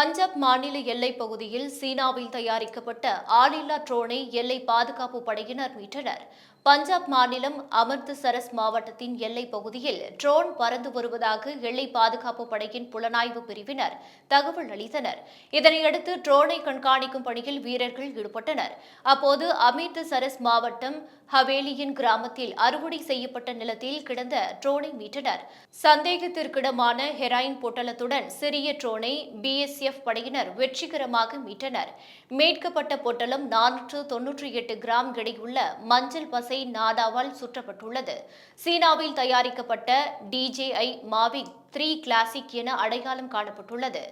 Punjab மாநில எல்லைப் பகுதியில் சீனாவில் தயாரிக்கப்பட்ட ஆளில்லா ட்ரோனை எல்லை பாதுகாப்பு படையினர் மீட்டனர். பஞ்சாப் மாநிலம் அமிர்தசரஸ் மாவட்டத்தின் எல்லைப் பகுதியில் ட்ரோன் பறந்து வருவதாக எல்லை பாதுகாப்பு படையின் புலனாய்வு பிரிவினர் தகவல் அளித்தனர். இதனையடுத்து ட்ரோனை கண்காணிக்கும் பணியில் வீரர்கள் ஈடுபட்டனர். அப்போது அமிர்தசரஸ் மாவட்டம் ஹவேலியின் கிராமத்தில் அறுவடை செய்யப்பட்ட நிலத்தில் கிடந்த ட்ரோனை மீட்டனர். சந்தேகத்திற்கிடமான ஹெராயின் பொட்டலத்துடன் சிறிய ட்ரோனை பிஎஸ்எஃப் படையினர் வெற்றிகரமாக மீட்டனர். மீட்கப்பட்ட பொட்டலம் நானூற்று தொன்னூற்றி எட்டு கிராம் எடையுள்ள மஞ்சள் பசை நாடாவால் சுற்றப்பட்டுள்ளது. சீனாவில் தயாரிக்கப்பட்ட டிஜேஐ மாவிக் த்ரீ கிளாசிக் என அடையாளம் காணப்பட்டுள்ளது.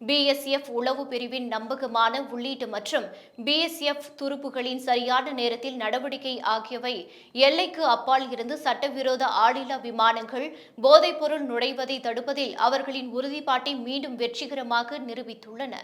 பிஎஸ்எஃப் உளவு பிரிவின் நம்பகமான உள்ளீட்டு மற்றும் பிஎஸ்எஃப் துருப்புகளின் சரியான நேரத்தில் நடவடிக்கை ஆகியவை எல்லைக்கு அப்பால் இருந்து சட்டவிரோத ஆளில்லா விமானங்கள் போதைப்பொருள் நுழைவதை தடுப்பதில் அவர்களின் உறுதிப்பாட்டை மீண்டும் வெற்றிகரமாக நிரூபித்துள்ளன.